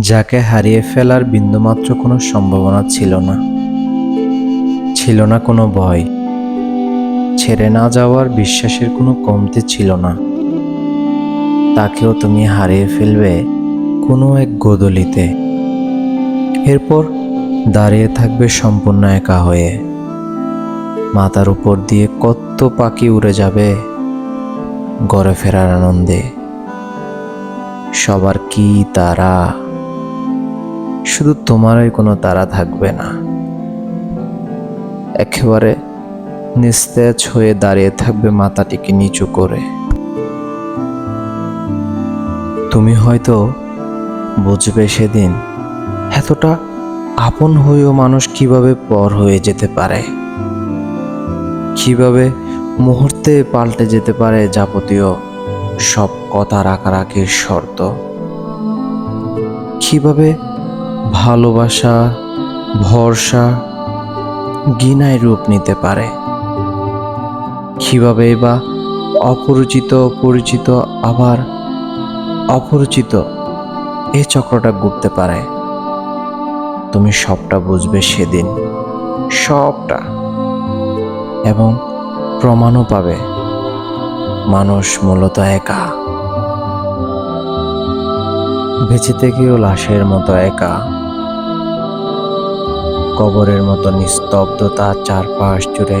যাকে হারিয়ে ফেলার বিন্দুমাত্র কোনো সম্ভাবনা ছিল না। ছিল না কোনো ভয়। ছেড়ে না যাওয়ার বিশ্বাসের কোনো কমতি ছিল না। তাকেও তুমি হারিয়ে ফেলবে কোনো এক গোদলিতে। এরপর দাঁড়িয়ে থাকবে সম্পূর্ণ একা হয়ে। মাথার উপর দিয়ে কত পাখি উড়ে যাবে গড়ে ফেরার আনন্দে। সবার কি তারা? শুধু তোমারই কোনো তারা থাকবে না। একেবারে নিস্তেজ হয়ে দাঁড়িয়ে থাকবে মাথাটিকে নিচু করে। তুমি হয়তো বুঝবে সেদিন এতটা আপন হয়েও মানুষ কীভাবে পর হয়ে যেতে পারে। কীভাবে মুহূর্তে পাল্টে যেতে পারে যাবতীয় সব কথা রাখারাখির শর্ত। কীভাবে ভালোবাসা, ভরসা গিনায় রূপ নিতে পারে। কীভাবে বা অপরিচিত, পরিচিত, আবার অপরিচিত এ চক্রটা ঘুরতে পারে, তুমি সবটা বুঝবে সেদিন। সবটা। এবং প্রমাণও পাবে। মানুষ মূলত একা। বেঁচে থেকেও লাশের মতো একা। কবরের মতো নিস্তব্ধতা চারপাশ জুড়ে